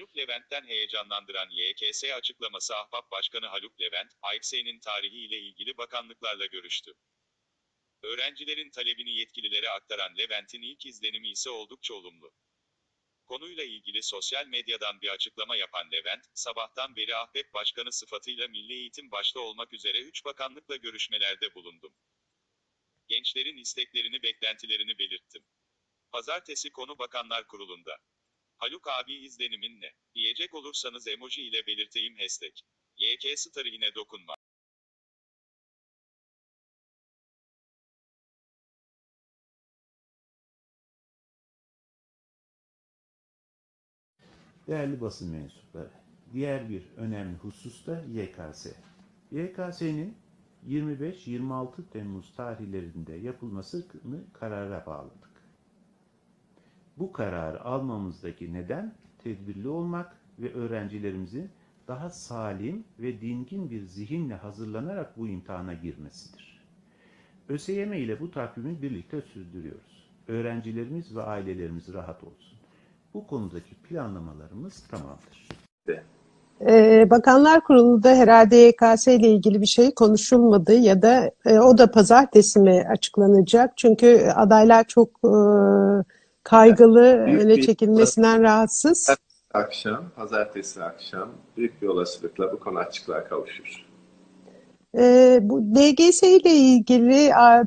Haluk Levent'ten heyecanlandıran YKS açıklaması Ahbap Başkanı Haluk Levent, AYSE'nin tarihi ile ilgili bakanlıklarla görüştü. Öğrencilerin talebini yetkililere aktaran Levent'in ilk izlenimi ise oldukça olumlu. Konuyla ilgili sosyal medyadan bir açıklama yapan Levent, sabahtan beri Ahbap Başkanı sıfatıyla Milli Eğitim başta olmak üzere 3 bakanlıkla görüşmelerde bulundum. Gençlerin isteklerini beklentilerini belirttim. Pazartesi konu Bakanlar Kurulu'nda. Haluk abi izlenimin ne? Diyecek olursanız emoji ile belirteyim hashtag. YK tarihine dokunma. Değerli basın mensupları, diğer bir önemli husus da YKS. YKS'nin 25-26 Temmuz tarihlerinde yapılmasını karara bağladık. Bu kararı almamızdaki neden tedbirli olmak ve öğrencilerimizin daha salim ve dingin bir zihinle hazırlanarak bu imtihana girmesidir. ÖSYM ile bu takvimi birlikte sürdürüyoruz. Öğrencilerimiz ve ailelerimiz rahat olsun. Bu konudaki planlamalarımız tamamdır. Ee, Bakanlar Kurulu'nda herhalde YKS ile ilgili bir şey konuşulmadı ya da e, o da pazartesi mi açıklanacak? Çünkü adaylar çok e, kaygılı, Büyük öne bir- çekilmesinden rahatsız. akşam, pazartesi akşam büyük bir olasılıkla bu konu açıklığa kavuşur. Ee, bu DGS ile ilgili